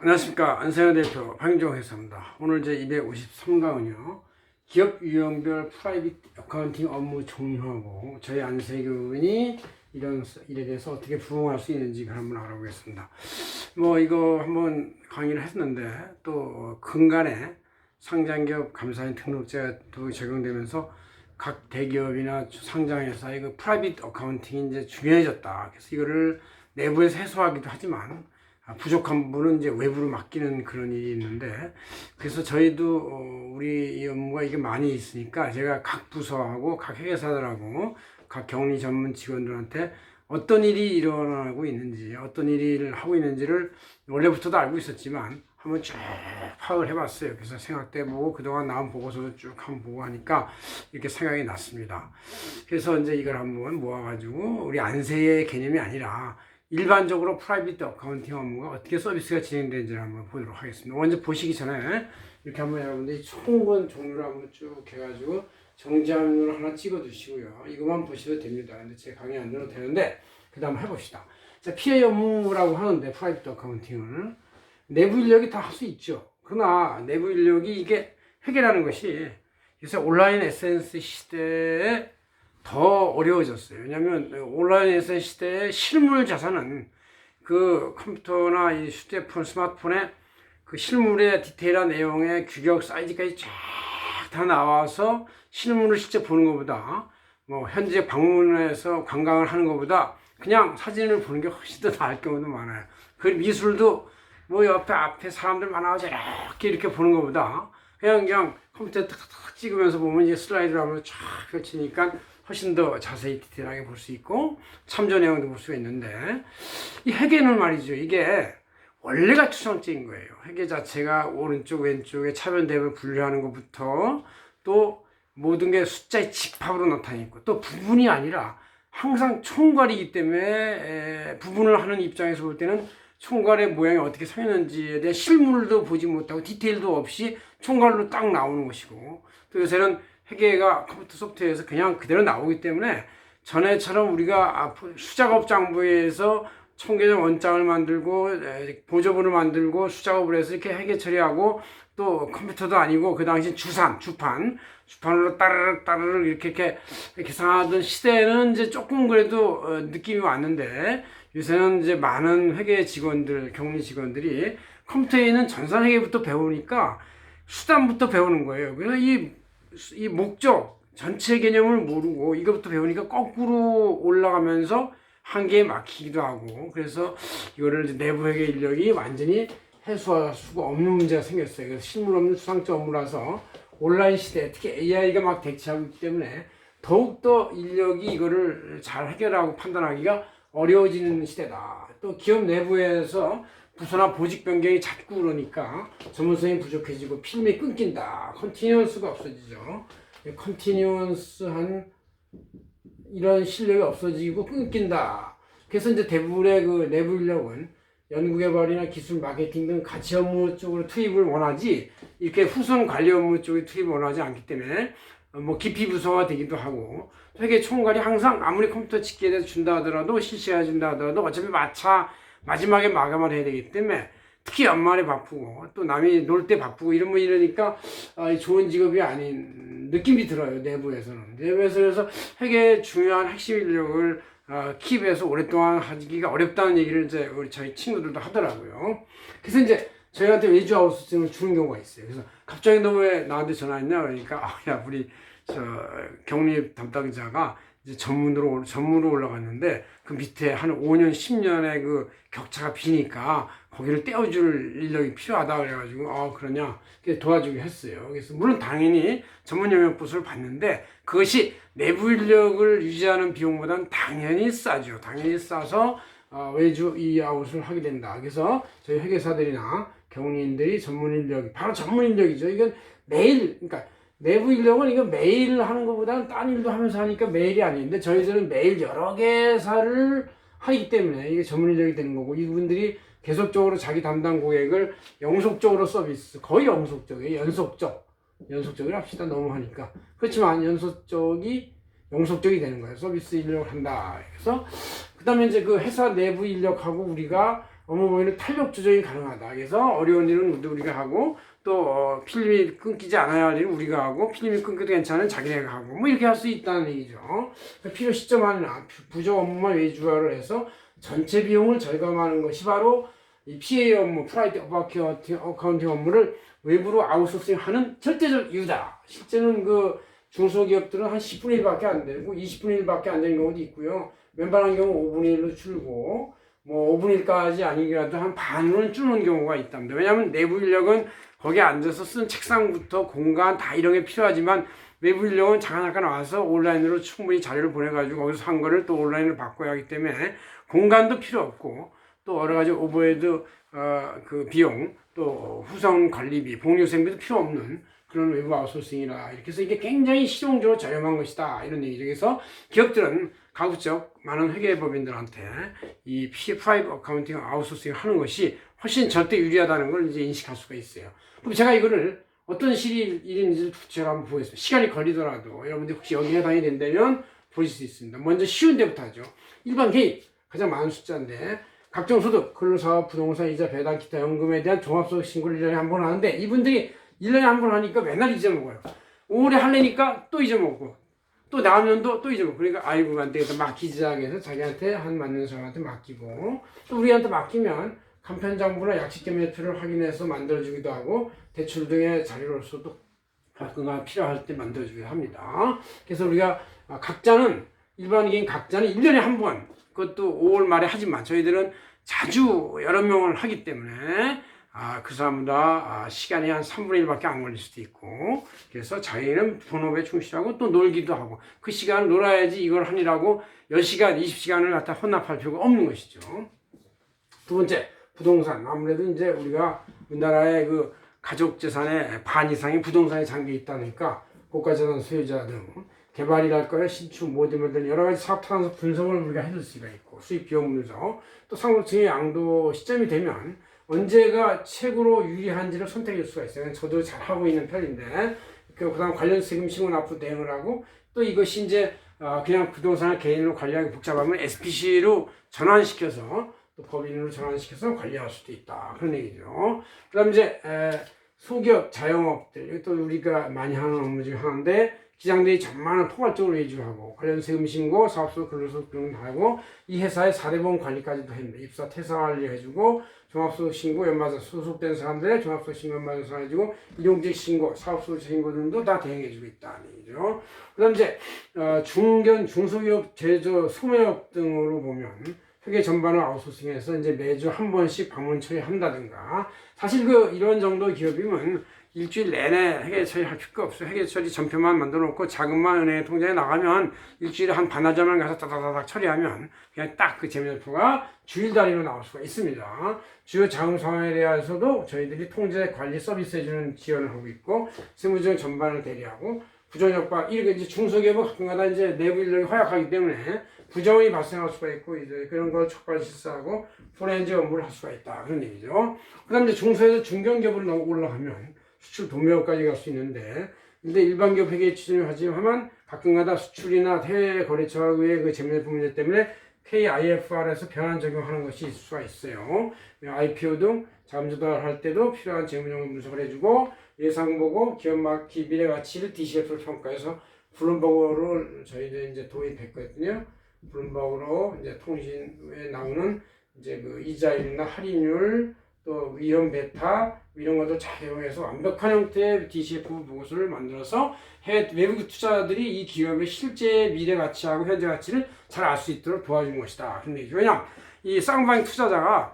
안녕하십니까 안세현 대표 황인종 회사입니다. 오늘 제 253강은요 기업 유형별 프라이빗 어카운팅 업무 종류하고 저희 안세균이 이런 일에 대해서 어떻게 부응할 수 있는지 한번 알아보겠습니다. 뭐 이거 한번 강의를 했는데 또 근간에 상장기업 감사인 등록제도 적용되면서 각 대기업이나 상장회사의 그 프라이빗 어카운팅이 이제 중요해졌다. 그래서 이거를 내부에서 해소하기도 하지만 아, 부족한 부분은 이제 외부로 맡기는 그런 일이 있는데 그래서 저희도 어, 우리 이 업무가 이게 많이 있으니까 제가 각 부서하고 각 회계사들하고 각 격리 전문 직원들한테 어떤 일이 일어나고 있는지 어떤 일을 하고 있는지를 원래부터도 알고 있었지만 한번 쭉 파악을 해봤어요. 그래서 생각도 해보고 그동안 나온 보고서도 쭉 한번 보고 하니까 이렇게 생각이 났습니다. 그래서 이제 이걸 한번 모아가지고 우리 안세의 개념이 아니라 일반적으로 프라이빗 어카운팅 업무가 어떻게 서비스가 진행되는지를 한번 보도록 하겠습니다. 먼저 보시기 전에 이렇게 한번 여러분들이 총권 종류를 한번 쭉 해가지고 정지화면으로 하나 찍어 두시고요. 이것만 보셔도 됩니다. 근데 제 강의 안 들어도 되는데 그 다음 해봅시다. 자, 피해 업무라고 하는데 프라이빗 어카운팅을 내부 인력이 다 할 수 있죠. 그러나 내부 인력이 이게 해결하는 것이 요새 온라인 SNS 시대에 더 어려워졌어요. 왜냐하면 온라인 SNS 시대의 실물 자산은 그 컴퓨터나 이 휴대폰, 스마트폰에 그 실물의 디테일한 내용의 규격 사이즈까지 쫙 다 나와서 실물을 실제 보는 것보다 뭐 현재 방문해서 관광을 하는 것보다 그냥 사진을 보는 게 훨씬 더 나을 경우도 많아요. 그 미술도 뭐 옆에 앞에 사람들 많아서 이렇게 이렇게 보는 것보다 그냥 그냥 컴퓨터에 탁탁탁 찍으면서 보면 이제 슬라이드로 하면 쫙 펼치니까 훨씬 더 자세히 디테일하게 볼 수 있고 참조 내용도 볼 수가 있는데 이 회계는 말이죠. 이게 원래가 추상적인 거예요. 회계 자체가 오른쪽 왼쪽에 차변 대변 분류하는 것부터 또 모든 게 숫자의 집합으로 나타나 있고 또 부분이 아니라 항상 총괄이기 때문에 에, 부분을 하는 입장에서 볼 때는 총괄의 모양이 어떻게 서 있는지에 대해 실물도 보지 못하고 디테일도 없이 총괄로 딱 나오는 것이고 또 요새는 회계가 컴퓨터 소프트웨어에서 그냥 그대로 나오기 때문에 전에처럼 우리가 앞- 수작업 장부에서 총계적 원장을 만들고 에, 보조본을 만들고 수작업을 해서 이렇게 회계 처리하고 또 컴퓨터도 아니고 그 당시 주산 주판 주판으로 따르륵 따르륵 이렇게 이렇게 계산하던 시대에는 이제 조금 그래도 어, 느낌이 왔는데 요새는 이제 많은 회계 직원들 격리 직원들이 컴퓨터에 있는 전산 회계부터 배우니까 수단부터 배우는 거예요. 그래서 이 이 목적 전체 개념을 모르고 이것부터 배우니까 거꾸로 올라가면서 한계에 막히기도 하고 그래서 이거를 내부 회계 인력이 완전히 해소할 수가 없는 문제가 생겼어요. 그래서 실물 없는 수상적 업무라서 온라인 시대 특히 AI가 막 대치하고 있기 때문에 더욱더 인력이 이거를 잘 해결하고 판단하기가 어려워지는 시대다. 또 기업 내부에서 부서나 보직 변경이 자꾸 그러니까 전문성이 부족해지고 필름이 끊긴다. 컨티뉴언스가 없어지죠. 컨티뉴언스한 이런 실력이 없어지고 끊긴다. 그래서 이제 대부분의 그 내부 인력은 연구개발이나 기술 마케팅 등 가치 업무 쪽으로 투입을 원하지 이렇게 후선 관리 업무 쪽에 투입을 원하지 않기 때문에 뭐 기피 부서가 되기도 하고 회계 총괄이 항상 아무리 컴퓨터 집계에 대해서 준다 하더라도 실시해 준다 하더라도 어차피 마차 마지막에 마감을 해야 되기 때문에 특히 연말에 바쁘고 또 남이 놀 때 바쁘고 이러면 이러니까 아, 좋은 직업이 아닌 느낌이 들어요 내부에서는 내부에서 회계 중요한 핵심 인력을 어, 킵해서 오랫동안 하기가 어렵다는 얘기를 이제 우리 저희 친구들도 하더라고요. 그래서 이제 저희한테 외주 아웃소싱을 주는 경우가 있어요. 그래서 갑자기 너 왜 나한테 전화했냐 그러니까 아, 야 우리 저 격리 담당자가 이제 전문으로 전문으로 올라갔는데 그 밑에 한 5년 10년의 그 격차가 비니까 거기를 떼어줄 인력이 필요하다 그래가지고 아 그러냐 도와주기 했어요. 그래서 물론 당연히 전문 영역 부서를 받는데 그것이 내부 인력을 유지하는 비용보다는 당연히 싸죠. 당연히 싸서 어, 외주 이 아웃을 하게 된다. 그래서 저희 회계사들이나 경리인들이 전문 인력이 바로 전문 인력이죠. 이건 매일 그러니까 내부 인력은 이거 매일 하는 것보다는 딴 일도 하면서 하니까 매일이 아닌데 저희들은 매일 여러 개사를 하기 때문에 이게 전문 인력이 되는 거고 이분들이 계속적으로 자기 담당 고객을 영속적으로 서비스 거의 영속적이에요 연속적 연속적으로 합시다. 너무 하니까. 그렇지만 연속적이 영속적이 되는 거예요. 서비스 인력을 한다 그래서. 그 다음에 이제 그 회사 내부 인력하고 우리가 업무 범위는 탄력 조정이 가능하다. 그래서 어려운 일은 우리가 하고 또 어, 필름이 끊기지 않아야 할 일은 우리가 하고 필름이 끊겨도 괜찮은 자기네가 하고 뭐 이렇게 할 수 있다는 얘기죠. 그러니까 필요 시점 안이나 부족 업무만 외주화를 해서 전체 비용을 절감하는 것이 바로 이 PA 업무, 프라이드 어카운팅 업무를 외부로 아웃소싱하는 절대적 이유다. 실제는 그 중소기업들은 한 10분의 1밖에 안 되고 20분의 1밖에 안 되는 경우도 있고요. 웬만한 경우 5분의 1로 줄고 뭐 5분의 1까지 아니더라도 한 반으로는 줄는 경우가 있답니다. 왜냐하면 내부 인력은 거기에 앉아서 쓴 책상부터 공간 다 이런 게 필요하지만 외부 인력은 잠깐 잠깐 와서 온라인으로 충분히 자료를 보내가지고 거기서 한 거를 또 온라인으로 바꿔야 하기 때문에 공간도 필요 없고 또 여러 가지 오버헤드 어, 그 비용 또 후성 관리비 복리후생비도 필요 없는 그런 외부 아웃소싱이라 이렇게 해서 이게 굉장히 실용적으로 저렴한 것이다 이런 얘기죠. 그래서 기업들은 가급적 많은 회계법인들한테 이 P5 어카운팅 아웃소싱 하는 것이 훨씬 절대 유리하다는 걸 이제 인식할 수가 있어요. 그럼 제가 이거를 어떤 실일 일인지 제가 한번 보겠습니다. 시간이 걸리더라도 여러분들 혹시 여기에 해당이 된다면 보실 수 있습니다. 먼저 쉬운 데부터 하죠. 일반 개입 가장 많은 숫자인데 각종 소득, 근로사업, 부동산, 이자, 배당, 기타 연금에 대한 종합소득 신고를 1년에 한 번 하는데 이분들이 1년에 한 번 하니까 맨날 잊어먹어요. 올해 할래니까 또 잊어먹고 또 년도 또 잊어먹고 그러니까 아이고 안 되겠다. 맡기자 해서 자기한테 한 맞는 사람한테 맡기고. 또 우리한테 맡기면 간편정보나 약식개매표를 확인해서 만들어주기도 하고 대출 등의 자료로서도 가끔가 필요할 때 만들어주기도 합니다. 그래서 우리가 아, 각자는 일반인 각자는 1년에 한 번 그것도 5월 말에 하지만 저희들은 자주 여러 명을 하기 때문에 아, 그 사람보다 아, 시간이 한 3분의 1밖에 안 걸릴 수도 있고 그래서 자기는 본업에 충실하고 또 놀기도 하고 그 시간을 놀아야지 이걸 하느라고 10시간, 20시간을 갖다 혼납할 필요가 없는 것이죠. 두 번째, 부동산. 아무래도 이제 우리가 우리나라의 그 가족 재산의 반 이상이 부동산에 잠겨 있다니까 국가재산 소유자 등 개발이랄까요 신축 모든 모든 여러 가지 사업 탄소 분석을 우리가 해줄 수가 있고 수입 비용 분석 또 상록층의 양도 시점이 되면 언제가 최고로 유리한지를 선택할 수가 있어요. 저도 잘 하고 있는 편인데 그 그다음 관련 세금 신고 납부 대응을 하고 또 이것이 이제 어, 그냥 부동산을 개인으로 관리하기 복잡하면 SPC로 전환시켜서 또 법인으로 전환시켜서 관리할 수도 있다 그런 얘기죠. 그다음 이제 에, 소기업 자영업들 이것도 우리가 많이 하는 업무 중 하나인데 기장들이 전반을 포괄적으로 위주하고 관련 세금 신고, 사업소 근로소득 등을 하고 이 회사의 사대보험 관리까지도 합니다. 입사 퇴사 관리 해주고 종합소득 신고 연마자 소속된 사람들의 종합소득 신고 연마자 해주고 일용직 신고, 사업소득 신고 등도 다 대행해주고 있다는 얘기죠. 그다음 이제 어, 중견 중소기업 제조 소매업 등으로 보면 회계 전반을 아웃소싱해서 이제 매주 한 번씩 방문 처리한다든가 사실 그 이런 정도 기업이면 일주일 내내 회계 처리 할 필요 없어요. 회계 처리 전표만 만들어 놓고 자금만 은행 통장에 나가면 일주일에 한 반나절만 가서 따다다닥 처리하면 그냥 딱 그 재무제표가 주일 단위로 나올 수가 있습니다. 주요 자금 상황에 대해서도 저희들이 통제 관리 서비스 해주는 지원을 하고 있고 세무조정 전반을 대리하고 부정효과 이렇게 이제 중소기업은 가끔가다 이제 내부 인력이 허약하기 때문에 부정이 발생할 수가 있고 이제 그런 걸 촉발 실사하고 포렌즈 업무를 할 수가 있다 그런 얘기죠. 그다음 이제 중소에서 중견기업으로 올라가면 수출 도매업까지 갈 수 있는데 근데 일반 기업 회계 추진을 하지만 가끔가다 수출이나 해외 거래처와의 그 재무제표 문제 때문에 KIFR에서 변환 적용하는 것이 있을 수가 있어요. IPO 등 자금 조달할 때도 필요한 재무정보 분석을 해주고 예상 보고 기업 마키 미래 가치를 DCF를 평가해서 블룸버그로 저희들 이제 도입했거든요. 블룸버그로 이제 통신에 나오는 이제 그 이자율이나 할인율 또 위험 베타 이런 것도 잘 이용해서 완벽한 형태의 DCF 보고서를 만들어서 해외 외국 투자들이 이 기업의 실제 미래 가치하고 현재 가치를 잘 알 수 있도록 도와주는 것이다. 왜냐 이 쌍방향 투자자가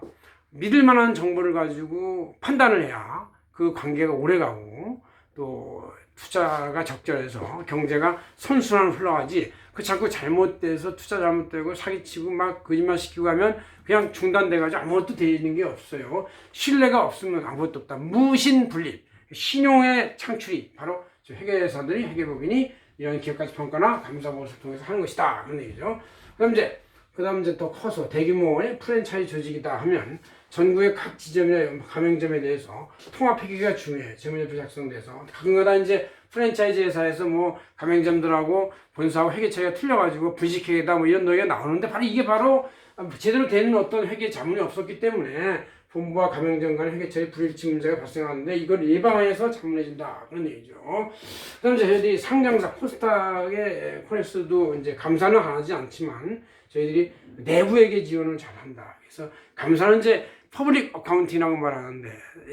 믿을 만한 정보를 가지고 판단을 해야 그 관계가 오래 가고 또 투자가 적절해서 경제가 선순환 흘러가지 그 자꾸 잘못돼서 투자 잘못되고 사기치고 막 거짓말 시키고 하면 그냥 중단돼가지고 아무것도 되는 게 없어요. 신뢰가 없으면 아무것도 없다. 무신분립. 신용의 창출이 바로 저 회계사들이 회계법인이 이런 기업가치 평가나 감사보고서를 통해서 하는 것이다. 그런 얘기죠. 그럼 이제 그 다음 이제 더 커서 대규모의 프랜차이즈 조직이다 하면 전국의 각 지점이나 가맹점에 대해서 통합 회계가 중요해. 재무제표 작성돼서 가끔가다 이제 프랜차이즈 회사에서 뭐 가맹점들하고 본사하고 회계 처리가 틀려가지고 분식회계다 뭐 이런 노예가 나오는데 바로 이게 바로 제대로 되는 어떤 회계 자문이 없었기 때문에 본부와 가맹점 간의 회계처리 불일치 문제가 발생하는데 이걸 예방해서 자문해준다 그런 얘기죠. 그다음 저희들이 상장사 코스닥의 코레스도 이제 감사는 하지 않지만 저희들이 내부회계 지원을 잘한다. 그래서 감사는 이제 퍼블릭 어카운팅이라고 말하는데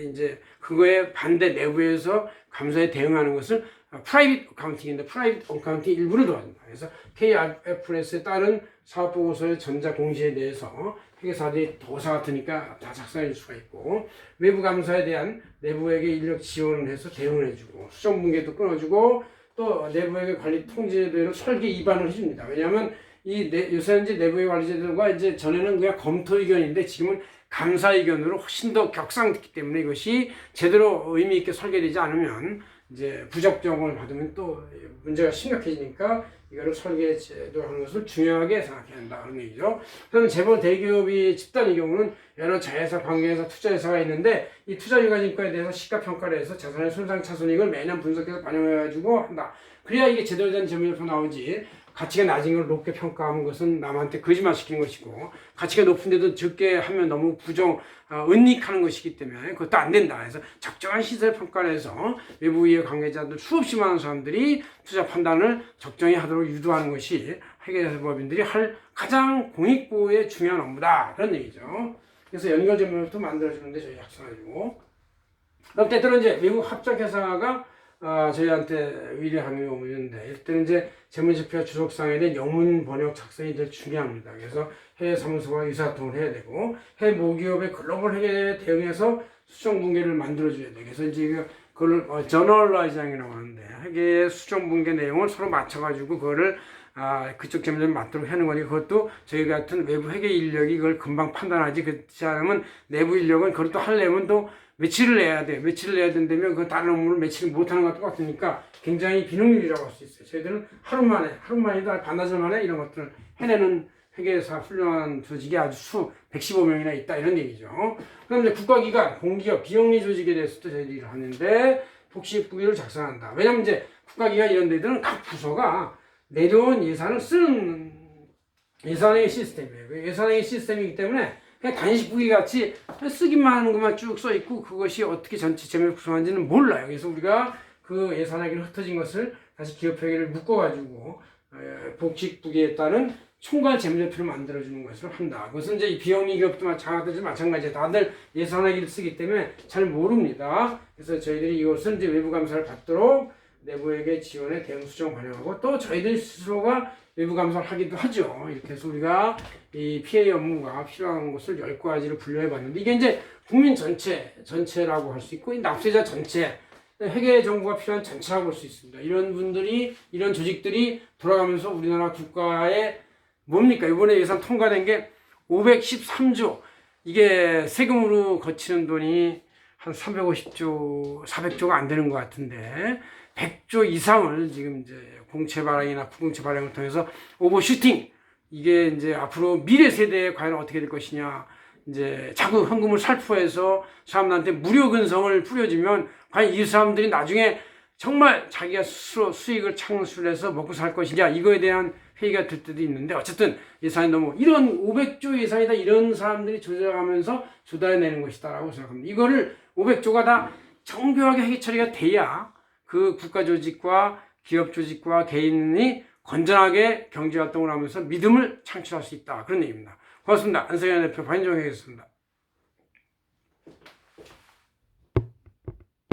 이제 그거에 반대 내부에서 감사에 대응하는 것을 프라이빗 어카운팅인데 프라이빗 어카운팅 일부를 도와준다. 그래서 KRFS에 따른 사업보고서의 전자 공시에 대해서 회계사들이 도사 같으니까 다 작성해 줄 수가 있고 외부 감사에 대한 내부에게 인력 지원을 해서 대응을 해주고 수정 분계도 끊어주고 또 내부에게 관리 통제대로 설계 입안을 해줍니다. 왜냐하면 이 내, 요새 이제 내부의 관리제도가 이제 전에는 그냥 검토 의견인데 지금은 감사 의견으로 훨씬 더 격상됐기 때문에 이것이 제대로 의미 있게 설계되지 않으면 이제 부적정을 받으면 또 문제가 심각해지니까 이거를 설계 제도 하는 것을 중요하게 생각해야 한다 그런 얘기죠. 그다음 재벌 대기업이 집단의 경우는 여러 자회사, 관계회사, 투자회사가 있는데 이 투자유가증권에 대해서 시가 평가를 해서 자산의 손상 차손익을 매년 분석해서 반영해가지고 한다. 그래야 이게 제대로 된 점유율표 나오지. 가치가 낮은 걸 높게 평가하는 것은 남한테 거짓말 시키는 것이고 가치가 높은데도 적게 하면 너무 부정 어, 은닉하는 것이기 때문에 그것도 안 된다. 그래서 적정한 시세 평가를 해서 외부 이해 관계자들 수없이 많은 사람들이 투자 판단을 적정히 하도록 유도하는 것이 회계사법인들이 할 가장 공익보호의 중요한 업무다. 그런 얘기죠. 그래서 연결점부터 만들어주는데 저희 작성해주고 그럼 때때로 이제 외국 합작회사가 아, 저희한테 의뢰하는 경우 있는데 이때는 이제 재무제표 주석상에 대한 영문 번역 작성이 제일 중요합니다. 그래서 해외 사무소와 의사소통을 해야 되고 해외 모기업의 글로벌 회계에 대응해서 수정 분계를 만들어줘야 돼. 그래서 이제 그걸 어, 저널라이징이라고 하는데 회계의 수정 분계 내용을 서로 맞춰가지고 그거를 아, 그쪽 점점 맞도록 하는 거니 그것도 저희 같은 외부 회계 인력이 그걸 금방 판단하지 그렇지 않으면 내부 인력은 그걸 또 하려면 또 며칠을 내야 돼. 며칠을 내야 된다면 그 다른 업무를 며칠 못하는 것 똑같으니까 굉장히 비능률이라고 할 수 있어요. 저희들은 하루 만에, 하루 만이다, 반나절 만에 이런 것들을 해내는 회계사 훌륭한 조직이 아주 수 115명이나 있다 이런 얘기죠. 그다음 이제 국가기관, 공기업, 비영리 조직에 대해서도 저희들이 하는데 복식부기를 작성한다. 왜냐면 이제 국가기관 이런 데들은 각 부서가 내려온 예산을 쓰는 예산의 시스템이에요. 그 예산의 시스템이기 때문에 그냥 단식부기 같이 쓰기만 하는 것만 쭉 써 있고 그것이 어떻게 전체 재무를 구성하는지는 몰라요. 그래서 우리가 그 예산하기로 흩어진 것을 다시 기업회계를 묶어가지고 복식부기에 따른 총괄 재무제표를 만들어주는 것을 한다. 그것은 이제 비영리 기업도 마찬가지죠. 마찬가지예요. 다들 예산하기를 쓰기 때문에 잘 모릅니다. 그래서 저희들이 이것을 이제 외부 감사를 받도록 내부에게 지원에 대응 수정 반영하고 또 저희들 스스로가 외부 감사를 하기도 하죠. 이렇게 해서 우리가 이 PA 업무가 필요한 것을 열 가지를 분류해 봤는데 이게 이제 국민 전체, 전체라고 할 수 있고 이 납세자 전체, 회계 정보가 필요한 전체라고 볼수 있습니다. 이런 분들이, 이런 조직들이 돌아가면서 우리나라 국가에 뭡니까? 이번에 예산 통과된 게 513조. 이게 세금으로 거치는 돈이 한 350조, 400조가 안 되는 것 같은데 100조 이상을 지금 이제 공채 발행이나 부공채 발행을 통해서 오버슈팅 이게 이제 앞으로 미래 세대에 과연 어떻게 될 것이냐 이제 자꾸 현금을 살포해서 사람들한테 무료 근성을 뿌려주면 과연 이 사람들이 나중에 정말 자기가 스스로 수익을 창출해서 먹고 살 것이냐 이거에 대한 회의가 될 때도 있는데 어쨌든 예산이 너무 이런 500조 예산이다 이런 사람들이 조절하면서 조달해내는 것이다라고 생각합니다. 이거를 500조가 다 정교하게 회계 처리가 돼야 그 국가 조직과 기업 조직과 개인이 건전하게 경제 활동을 하면서 믿음을 창출할 수 있다. 그런 얘기입니다. 고맙습니다. 안성현 대표 반정회겠습니다.